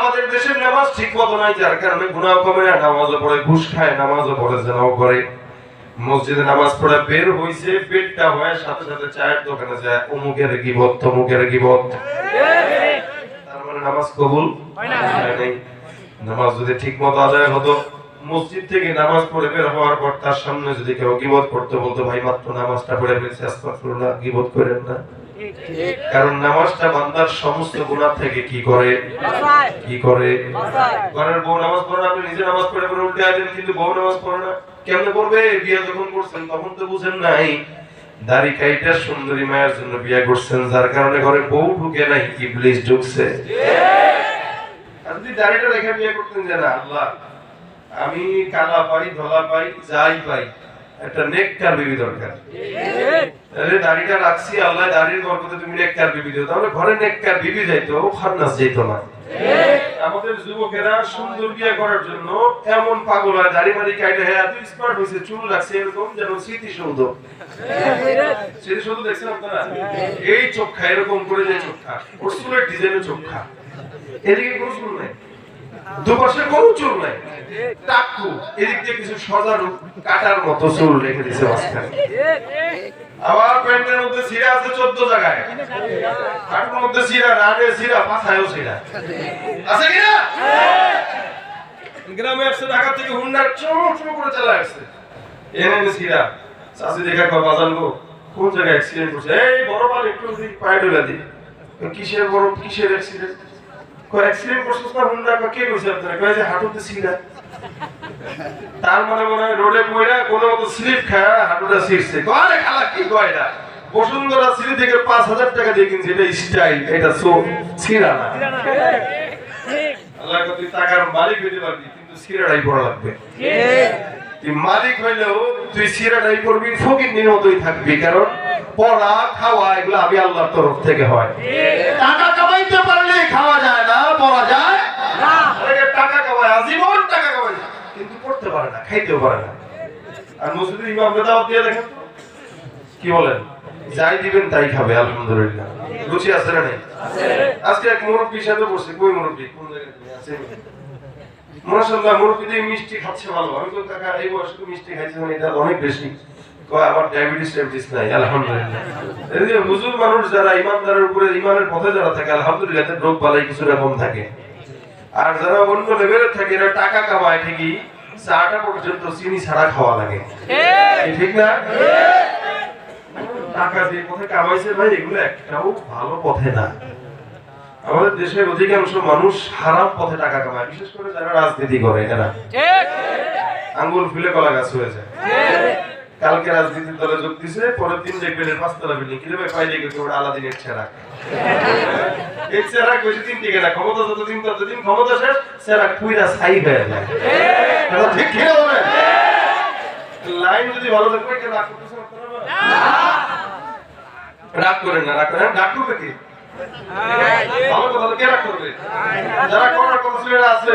আমাদের দেশের নামাজ ঠিক মতো নাই যার কারণে গুনাহ কমে না নামাজও পড়ে ঘুষ খায় নামাজও পড়ে জেনাও করে। মসজিদে নামাজ পড়ে বের হইছে পেটটা হয় সাথে সাথে চায়ের দোকানে যায় অমুকের গিবত তমুকের গিবত। তার মানে নামাজ কবুল হয় নাই। নামাজ যদি ঠিক মতো আদায় হতো মসজিদ থেকে নামাজ পড়ে বের হওয়ার পর তার সামনে যদি কেউ গিবত করতে বলতো ভাই মাত্র নামাজটা পড়ে ফেলছে আস্তাগফিরুল্লাহ গিবত করেন না। কারণ নামাজটা বান্দার সমস্ত গুনাহ থেকে কি করে? কি করে? ঘরের বউ নামাজ পড়ে আপনি নিজে নামাজ পড়ে পড়ে উল্টে আছেন কিন্তু বউ নামাজ পড়ে না। কেমনে বিয়ে যখন করছেন তখন তো বুঝেন নাই। দাড়ি কাইটা সুন্দরী মায়ের জন্য বিয়ে করছেন যার কারণে ঘরে বউ ঢুকে নাই ইবলিস ঢুকছে। যদি দাড়িটা রেখে বিয়ে করতেন যে না আল্লাহ আমি কালা পাই ধলা পাই যাই পাই একটা নেককার বিবি দরকার। আরে দাড়িটা রাখছি, আল্লাহ দাড়ির বরকতে তুমি নেককার বিবি দিও। তাহলে ঘরে নেককার বিবি যাইতো খান্নাস যাইতো না। আমাদের যুবকেরা সুন্দর বিয়ে করার জন্য এমন পাগল হয়, দাড়ি মারি কাটে হ্যাঁ এত স্মার্ট হয়েছে চুল রাখছে, এরকম যেন স্মৃতিসৌধ। স্মৃতিসৌধ দেখছেন আপনারা? এই চোখা এরকম করে যে চোখা ওর চুলের ডিজাইনের চোখা এদিকে কোনো চুল নাই। দুপাশে কোনো চুল নাই। টাকু, এদিক দিয়ে কিছু সজারু কাটার মতো চুল রেখে দিছে মাঝখানে। আবার প্যান্টের মধ্যে সিরা আছে চোদ্দ জায়গায়। হাঁটুর মধ্যে সিরা রানে সিরা পাছায়ও সিরা। আছে কিনা গ্রামে আসছে, ঢাকা থেকে হুন্ডার চো চো করে চালা আসছে। এনে সিরা চাষি দেখা কয় বাজান কোন জায়গায় অ্যাক্সিডেন্ট করছে এই বড় পাল একটু পায়ে ডলে দি কিসের বড়, কিসের অ্যাক্সিডেন্ট কয় অ্যাক্সিডেন্ট করছিস না হুন্ডা? কয় কে কইছে আপনারা? কয় যে হাঁটুতে সিরা তার মানে মনে হয় রোডে পড়া কোনো মতো স্লিপ খায় হাঁটুটা ছিঁড়ছে। কয় খালা কি কয় এটা? বসুন্ধরা সিঁড়ি থেকে পাঁচ হাজার টাকা দিয়ে কিনছে। এটা স্টাইল এটা সো ছিঁড়া না। আল্লাহ কয় টাকার মালিক হইতে পারবি কিন্তু সিরাটাই পড়া লাগবে। তুই মালিক হইলেও তুই সিরাটাই করবি ফকির নির মতোই থাকবি। কারণ পড়া খাওয়া এগুলো আমি আল্লাহর তরফ থেকে হয়। না যায়? অনেকে টাকা কামায় আজীবন টাকা কামায়। কিন্তু পড়তে পারে না খাইতেও পারে না। আর মসজিদের ইমামকে দাওয়াত দিয়ে দেখেন কি বলেন? যাই দিবেন তাই খাবে আলহামদুলিল্লাহ। রুচি আছে না আজকে এক মুরব্বীর সাথে বসে কই মুরব্বী? কোন জায়গায় আছে মাশাআল্লাহ মুরব্বী দিয়ে মিষ্টি খাচ্ছে ভালো। আমি তো কাকা এই বয়সে মিষ্টি খাইছে মানে এটা অনেক বেশি। আমার ডায়াবেটিস ডায়াবেটিস নাই আলহামদুলিল্লাহ। হুজুর মানুষ যারা ইমানদারের উপরে ইমানের পথে যারা থাকে আলহামদুলিল্লাহ রোগ বালাই কিছুটা কম থাকে। আর যারা অন্য লেভেলে থাকে এরা টাকা কামায় ঠিকই চাটা পর্যন্ত চিনি ছাড়া খাওয়া লাগে। ঠিক। না? টাকা দিয়ে পথে কামাইছে ভাই এগুলো একটাও ভালো পথে না। আমাদের দেশের অধিকাংশ মানুষ হারাম পথে টাকা কামায় বিশেষ করে যারা রাজনীতি করে এরা। আঙ্গুল ফুলে কলা গাছ হয়ে যায়। কালকে রাজনীতির দলে যোগ দিছে, পরের দিন দেখবেন পাঁচতলা বিল্ডিং কীভাবে পাইলে গেছে, ওটা আলাদিনের ছেড়া। এই চেরা বেশি দিন টিকে না ক্ষমতা যতদিন ততদিন ক্ষমতা শেষ চেরা কুইরা ছাই হয়ে যায়। ঠিক কি বলেন? লাইন যদি ভালো থাকবে কেন রাগ আপনারা রাগ করেন না, রাগ করেন। রাগ করবে কি? ভালো কথা কে রাগ করবে? যারা করার এরা আছে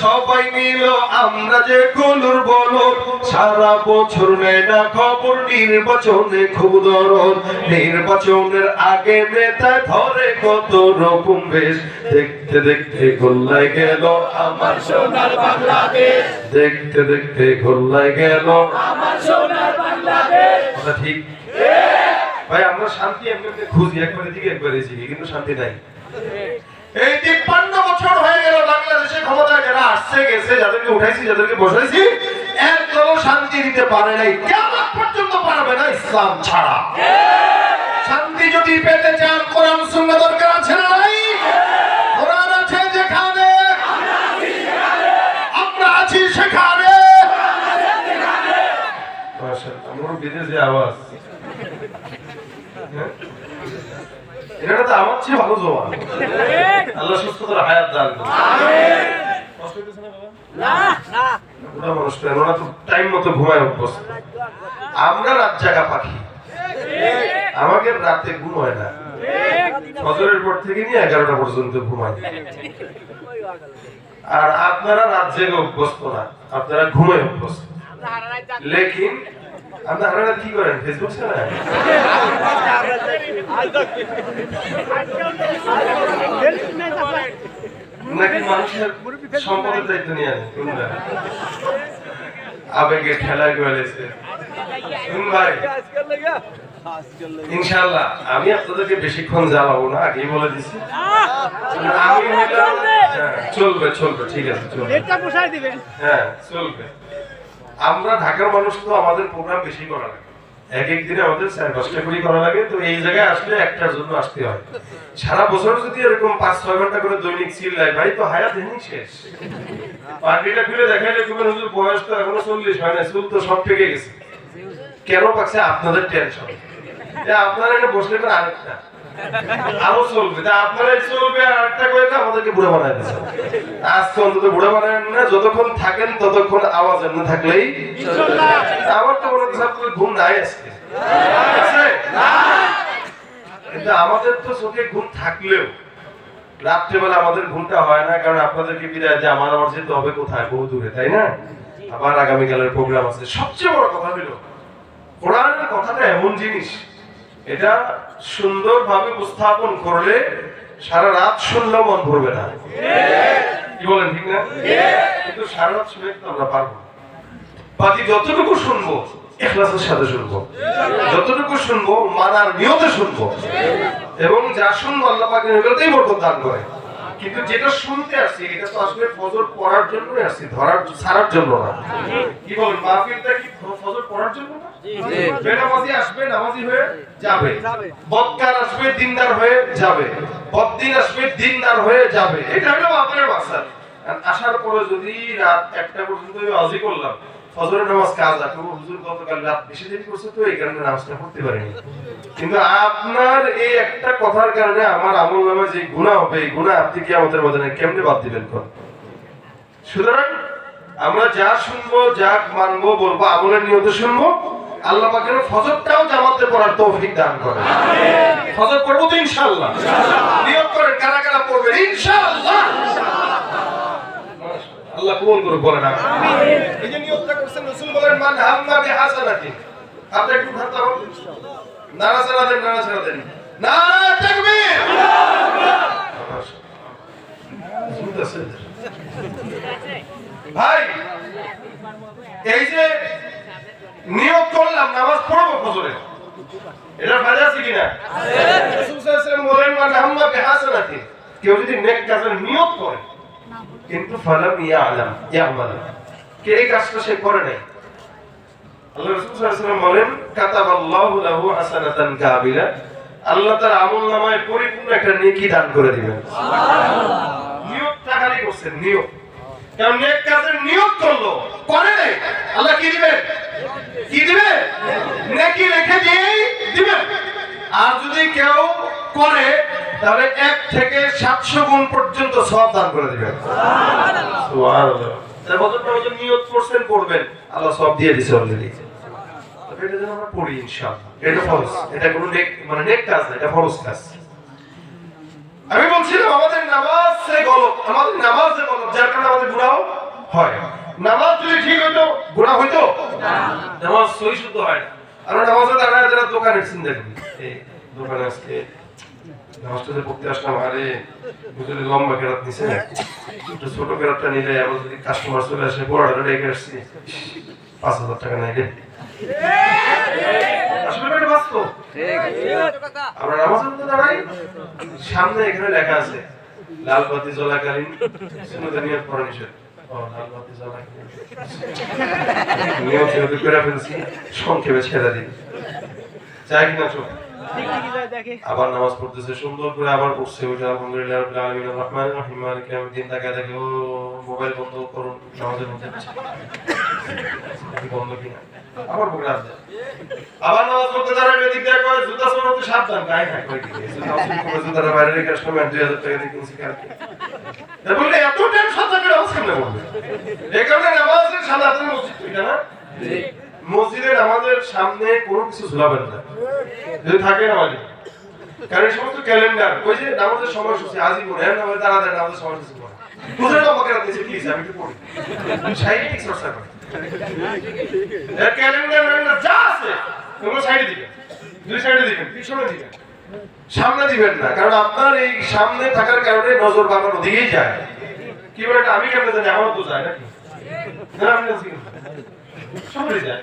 সবাই নিল আমরা যে কলুর বলো, সারা বছর নেয় না খবর, নির্বাচনে খুব দরদ। নির্বাচনের আগে নেতা ধরে কত রকম বেশ। দেখতে দেখতে গোল্লায় গেল আমার সোনার বাংলাদেশ। দেখতে দেখতে গোল্লায় গেল আমার সোনার বাংলাদেশ। ঠিক? ভাই, আমরা শান্তি এমনি খুঁজি, একবারে দিকে একবারে দিকে কিন্তু শান্তি নাই। এই তিপ্পান্ন বছর হয়ে গেল, বাংলাদেশে ক্ষমতায় যারা আসছে, গেছে, যাদেরকে উঠাইছি, যাদেরকে বসাইছি একদম শান্তি দিতে পারে নাই কেমন পর্যন্ত পারবে না ইসলাম ছাড়া। এটা তো আমার চেয়ে ভালো জবান। আল্লাহ সুস্থতার হায়াত দান কষ্ট হইতেছে না বাবা? বুড়া মানুষ তো, ওরা তো টাইম মতো ঘুমায় অভ্যস্ত। আমরা রাত জাগা পাখি। আমাকে রাতে ঘুম হয় না। ফজরের পর থেকে নিয়ে এগারোটা পর্যন্ত ঘুমাই। আর আপনারা রাত জেগে অভ্যস্ত না। আপনারা ঘুমে অভ্যস্ত। লেকিন আপনারা আপনারা কি করেন? ফেসবুক চালায়? নাকি মানুষের সম্পদের দায়িত্ব নিয়ে আবেগে গেলেছে ভাই ইনশাআল্লাহ আমি আপনাদেরকে বেশিক্ষণ জ্বালাবো না আগেই বলে দিছি। আমি হ্যাঁ, চলবে চলবে ঠিক আছে চলবে। হ্যাঁ চলবে। আমরা ঢাকার মানুষ তো আমাদের প্রোগ্রাম বেশি করা লাগে। এক এক দিনে আমাদের চার পাঁচটা করে করা লাগে, তো এই জায়গায় আসলে একটার জন্য আসতে হয়। সারা বছর যদি এরকম পাঁচ, ছয় ঘণ্টা করে দৈনিক সিল দেয় ভাই তো হায়াত এমনি শেষ। পার্টিটা খুলে দেখাইলে তুমি হুজুর, বয়স তো এখনও চল্লিশ হয় না চুল তো সব পেকে গেছে। কেন পাচ্ছে আপনাদের টেনশন আপনারা এখানে বসলে আরেকটা। আমার কিন্তু আমাদের তো চোখে ঘুম থাকলেও রাত্রেবেলা আমাদের ঘুমটা হয় না, কারণ আপনাদেরকে বিদায় যে আমার আবার যেতে হবে কোথায়? বহু দূরে, তাই না? আবার আগামীকালের প্রোগ্রাম আছে। সবচেয়ে বড় কথা হলো, কোরআনের কথাটা এমন জিনিস এটা সুন্দরভাবে উপস্থাপন করলে সারা রাত শুনলেও মন ভরবে না। কি বলেন, ঠিক না? কিন্তু সারা রাত শুনে তো আমরা পারব। বাকি যতটুকু শুনব সাথে শুনব। যতটুকু শুনব, মানার নিয়তে শুনব। এবং যা শুনব আল্লাহ পাকের দান করে। কিন্তু যেটা শুনতে আসছি এটা তো আসলে ফজর পড়ার জন্যই আসছি ধরার ছাড়ার জন্য না। কি বলেন মাহফিলটা কি ফজর পড়ার জন্য না? বেনামাজি আসবে নামাজি হয়ে যাবে। বদকার আসবে দিনদার হয়ে যাবে। বদ্দিন আসবে দিনদার হয়ে যাবে। এটা হলো আপনার বাসা আসার পরে যদি রাত একটা পর্যন্ত আজি করলাম ফজরের নামাজ কাজা হুজুর গতকাল রাত বেশি দেরি করছে তো, এই কারণে নামাজটা পড়তে কিন্তু আপনার এই একটা কথার কারণে আমার আমল নামে যে গুণা হবে, এই গুণা আপনি কি আমাদের মধ্যে কেমনে বাদ দিবেন সুতরাং আমরা যা শুনব, যা মানবো, বলব, আমলের নিয়ত শুনব, আল্লাহ পাকের ফজরটাও জামাতে পড়ার তৌফিক দান করে ফজর পড়ব তো ইনশাআল্লাহ। নিয়ত করেন, কারা কারা পড়বেন? ইনশাআল্লাহ। আল্লাহ কবুল করুক বলেন আমিন। এই যে নিয়তটা করছেন রাসূল বলেন মান হাম্মা বিহাসানাতি। আপনি একটু ভাবতে হবে নারা ছাড়া দেন নারা ছাড়া দেন। নারা তাকবীর! শুনতেছে ভাই এই যে নিয়োগ করলাম নামাজ পড়ব ফজরে। এটা ফায়দা আছে কিনা? রাসূল সাল্লাল্লাহু আলাইহি ওয়াসাল্লাম বলেন মান হাম্মা বিহাসানাতি। কেউ যদি নেক কাজের নিয়ত করে কিন্তু ফালাম ইয়ালাম ইয়ামাল কে এই কাজটা সে করে নাই? আল্লাহ রাসূল সাল্লাল্লাহু বলেন কাতাবাল্লাহু লাহু হাসানাতান কাবিলা আল্লাহ তার আমল নামায় পরিপূর্ণ একটা নেকি দান করে দিবেন। নিয়তটা খালি করছেন নিয়ত কারণ নেক কাজের নিয়ত করল করে নাই। আল্লাহ কি দিবেন? কি দিবে নেকি রেখে দিয়েই দিবেন। আর যদি কেউ করে তাহলে এক থেকে সাতশো গুণ পর্যন্ত সব দান করে দিবেন। বছরটা বছর নিয়ত করছেন করবেন। আল্লাহ সব দিয়ে দিছে অলরেডি এটা যেন আমরা পড়ি ইনশাআল্লাহ। এটা ফরজ। এটা কোনো নেক মানে নেক কাজ না এটা ফরজ কাজ। আমি বলছিলাম আমাদের নামাজ সে গলত আমাদের নামাজ যে গলত যার কারণে আমাদের গুনাহ হয়। নামাজ যদি ঠিক হইতো গুনাহ হইতো? নামাজ সহি শুদ্ধ হয় না। আর নামাজে দাঁড়ায় যারা দোকানে চিন্তা করি। দোকানে আজকে পড়তে আসলাম আরে বুঝলি লম্বা কেরাত একটু ছোট কেরাতটা নিলে আবার যদি কাস্টমার চলে আসে বড় আসছি। পাঁচ হাজার টাকা নাই রে। সামনে এখানে লেখা আছে লাল বাতি ফেলছি, সংক্ষেপে ছেড়ে দিন চাই কিনা চোখ। আবার নামাজ পড়তেছে, সুন্দর করে আবার পড়ছে। ওটা আলহামদুলিল্লাহ আলামিন মালিক দেখে, ও, মোবাইল বন্ধ করুন, নামাজের মধ্যে বন্ধ কিনা? আবার পড়ে আসছে আবার নামাজ পড়তে এদিক দিয়ে জুতা সাবধান। গায়ে বাইরে রেখে আর 2000 টাকা দিয়ে কিনছি কালকে। বললে, এত নামাজ কেমনে পড়বে এই কারণে নামাজের না? মসজিদে নামাজের সামনে কোনো কিছু ঝুলাবেন না। যদি থাকে নামাজে কারণ এই সমস্ত ক্যালেন্ডার, ওই যে নামাজের সময়সূচি আজই মনে হয় নামাজ তাড়াতাড়ি নামাজের সময়সূচি হুজুর আমাকে এসে প্লিজ আমি একটু পড়ি? চর্চা করি? ক্যালেন্ডার ম্যালেন্ডার যা আছে সাইডে দুই সাইডে দিবেন, পিছনে দিবেন। সামনে দিবেন না, কারণ আপনার এই সামনে থাকার কারণে নজর বাবার দিকেই যায়। কি বলে আমি কেমনে জানি? আমার তো যায় নাকি? আমি সবাই যায়।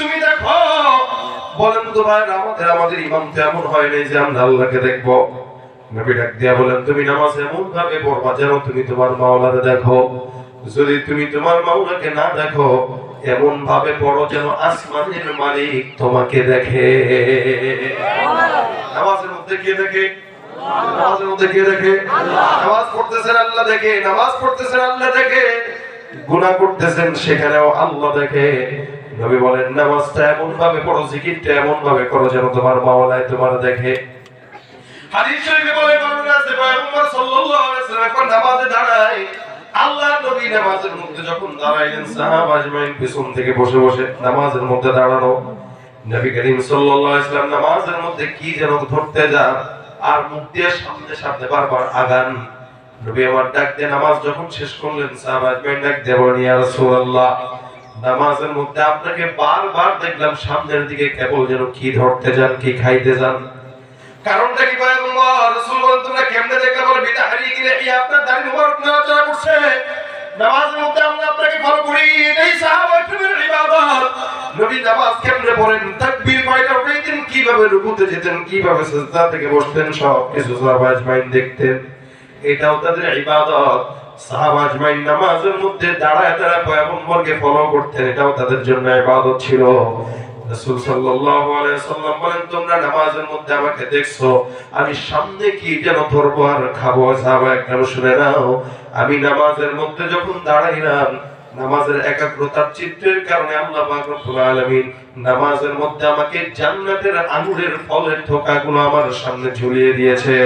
তুমি দেখো। বলেন তো ভাই, আমাদের আমাদের ইমাম তো এমন হয় নাই যে আমরা আল্লাহকে দেখব। নবী ডাক দিয়া বলেন, তুমি নামাজ এমন ভাবে পড়বা যেন তুমি তোমার মাওলাকে দেখো। যদি তুমি তোমার মাওলাকে না দেখো, এমন ভাবে পড়ো যেন আসমানের মালিক তোমাকে দেখে। নামাজের মধ্যে কে দেখে? নামাজের মধ্যে কে দেখে? নামাজ পড়তেছেন আল্লাহ দেখে, নামাজ পড়তেছেন আল্লাহ দেখে। গুনাহ করতেছেন, সেখানেও আল্লাহ দেখে। নবী বলেন নামাজটা এমন ভাবে পড়ো, জিকিরটা এমন ভাবে করো যেন তোমার মাওলায় তোমার দেখে। হাদিস শরীফে বলে বর্ণনা আছে পয়গম্বর সাল্লাল্লাহু আলাইহি ওয়াসাল্লাম যখন নামাজে দাঁড়ায়। আল্লাহ নবী নামাজের মধ্যে যখন দাঁড়াইলেন, সাহাবা আজমাইন পিছন থেকে বসে বসে নামাজের মধ্যে দাঁড়ানো। নবী করিম সাল্লাল্লাহু আলাইহি ওয়াসাল্লাম নামাজের মধ্যে কি যেন ধরতে যান, আর মুখ দিয়ে সামনে সামনে বারবার আগান। নবী আমার ডাক দিয়ে নামাজ যখন শেষ করলেন, সাহাবা আজমাইন ডাক ইয়া রাসূলুল্লাহ নামাজের মধ্যে আপনাকে বারবার দেখলাম, সামনের দিকে কেবল যেন কি ধরতে যান, কি খাইতে যান। কারণটা কি তোমরা কেমনে দেখলে বলে কি আপনার দাড়ি নড়াচড়া করছে। ইবাদত। নামাজ কীভাবে রুকুতে যেতেন? কীভাবে বসতেন? দেখতেন। এটাও তাদের ইবাদত। নামাজের মধ্যে দাঁড়ায় দাঁড়ায় পয়গম্বরকে ফলো করতেন, এটাও তাদের জন্য ইবাদত ছিল। রাসূল সাল্লাল্লাহু আলাইহি সাল্লাম বলেন, তোমরা নামাজের মধ্যে আমাকে দেখছ, আমি সামনে কি যেন ধরবো আর খাব? সাহাবা শুনে নাও, আমি নামাজের মধ্যে যখন দাঁড়াইলাম, নামাজের একাগ্রতার চিত্রের কারণে আল্লাহ রব্বুল আলামিন নামাজের মধ্যে আমাকে জান্নাতের আঙ্গুরের ফলের থোকাগুলো আমার সামনে ঝুলিয়ে দিয়েছে।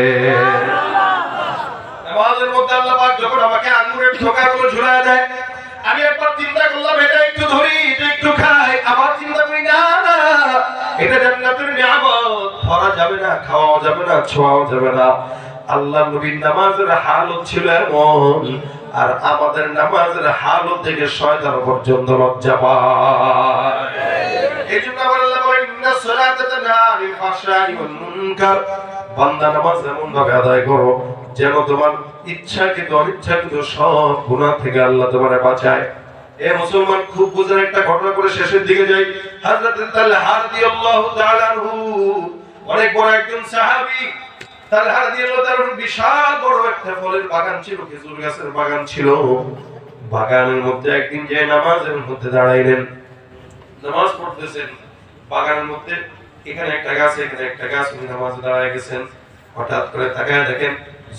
মধ্যে আল্লাহ যখন আমাকে আঙ্গুরের দেয়, আমি একবার চিন্তা করলাম, এটা একটু ধরি, এটা একটু খাই। আবার চিন্তা করি, না না, এটা জান্নাতের নিয়ামত। ধরা যাবে না খাওয়া যাবে না, ছোঁয়াও যাবে না। আল্লাহ নবীর নামাজের হালত ছিল এমন, আর আমাদের নামাজের হালত থেকে শয়তান পর্যন্ত লজ্জা পায়। এই জন্য আমার আল্লাহ বলেন, ইন্না সালাতা তানহা আনিল ফাহশাই ওয়াল মুনকার। বান্দা নামাজ এমন ভাবে আদায় করো যেন তোমার ইচ্ছাকৃত, অনিচ্ছাকৃত সব গুনাহ থেকে আল্লাহ তোমারে বাঁচায়। এ মুসলমান, খুব বুঝার একটা ঘটনা করে শেষের দিকে যাই। অনেক বড় একজন ফলের বাগান ছিল, খেজুর গাছের বাগান ছিল। বাগানের মধ্যে একদিন যে নামাজের মধ্যে দাঁড়াইলেন, নামাজ পড়তেছেন। বাগানের মধ্যে এখানে একটা গাছ, এখানে একটা গাছ নামাজে গেছেন। হঠাৎ করে তাকায় দেখেন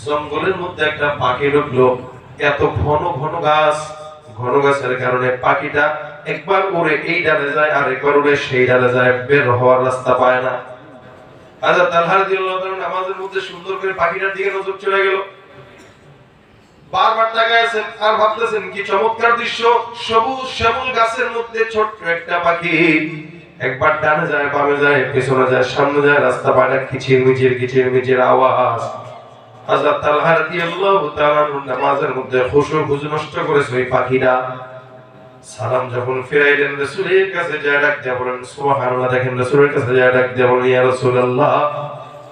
জঙ্গলের মধ্যে একটা পাখি ঢুকলো। এত ঘন ঘন গাছ। ঘন গাছের কারণে পাখিটা একবার উড়ে এই ডালে যায়, আর একবার উড়ে সেই ডালে যায়, বের হওয়ার রাস্তা পায় না। নামাজের মধ্যে সুন্দর করে পাখিটার দিকে নজর চলে গেল। বারবার তাকায় আছেন আর ভাবতেছেন, কি চমৎকার দৃশ্য! সবুজ শ্যামল গাছের মধ্যে ছোট্ট একটা পাখি। একবার ডানে যায়, বামে যায়, পেছনে যায়, সামনে যায়, রাস্তা পায় কিচির মিচির কিচির মিচির আওয়াজ। হযরত তালহা রাদিয়াল্লাহু তাআলা নামাজের মধ্যে খুশু খুশু নষ্ট করেছে ওই পাখিরা সালাম যখন ফিরাইলেন, রাসূলের কাছে যায় ডাক দিয়ে বলেন, সুবহানাল্লাহ, দেখেন, রাসূলের কাছে যায় ডাক দিয়ে বলেন, ইয়া রাসূলুল্লাহ,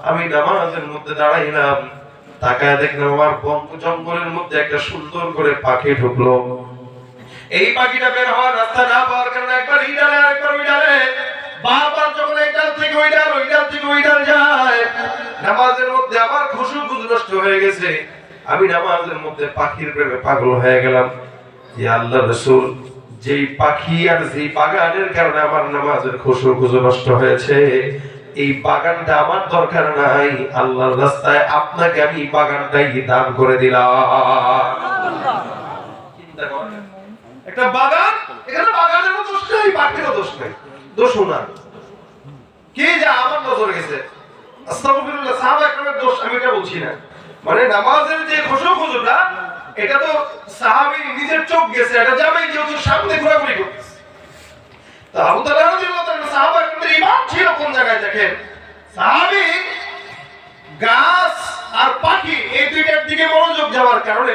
আমি নামাজের মধ্যে দাঁড়াইলাম। তাকায় দেখলাম আমার জঙ্গলের মধ্যে একটা সুন্দর করে পাখি ঢুকলো। এই পাখিটা বের হওয়ার রাস্তা না পাওয়ার কারণে একবার এই ডালে আরেকবার ওই ডালে। বারবার যখন ডাল থেকে ওই ডাল ওই ডাল থেকে ওই ডাল যায়, নামাজের মধ্যে আমার খুশু খুশু নষ্ট হয়ে গেছে। আমি নামাজের মধ্যে পাখির প্রেমে পাগল হয়ে গেলাম। আল্লাহ রসুল, যেই পাখি আর যেই বাগানের কারণে আমার নামাজের নষ্ট হয়েছে, এই বাগানটা আমার দরকার নাই। আল্লাহর রাস্তায় আপনাকে আমি বাগানটাই দান করে দিলাম। একটা বাগান, এখানে বাগানেরও দোষ নেই, পাখিরও দোষ নেই। দোষ ওনার কে যা আমার নজর গেছে? আস্তাগফিরুল্লাহ, সাহাবা একরামের দোষ আমি এটা বলছি না। মানে নামাজের যে খুশু খুশুটা এটা তো সাহাবী নিজের চোখ গেছে, এটা যাবে যেহেতু সামনে ঘোরাঘুরি করতেছে। তা আবু তাআলা রাদিয়াল্লাহু সাহাবা একরামের ইমান ছিল কোন জায়গায় দেখেন? সাহাবী গাছ আর পাখি, এই দুইটার দিকে মনোযোগ যাওয়ার কারণে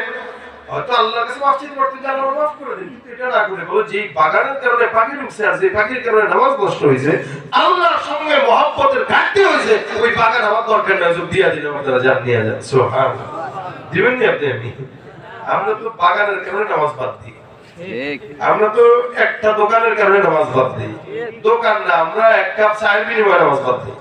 হয়তো আল্লাহর কাছে মাফ চাইতে পারতেন যে আল্লাহ মাফ করে দিন কিন্তু এটা না করে বলো যে বাগানের কারণে পাখি ঢুকছে আর যে পাখির কারণে নামাজ নষ্ট হয়েছে আল্লাহর সঙ্গে মহব্বতের ঘাটতি হয়েছে ওই বাগান আমার দরকার নাই দিয়া দিলে আপনারা যান নিয়ে যান। সোহান দিবেন নি আপনি? আমি আমরা তো বাগানের কারণে নামাজ বাদ দিই। আমরা তো একটা দোকানের কারণে নামাজ বাদ দিই। দোকান না আমরা এক কাপ চায়ের বিনিময়ে নামাজ বাদ দিই।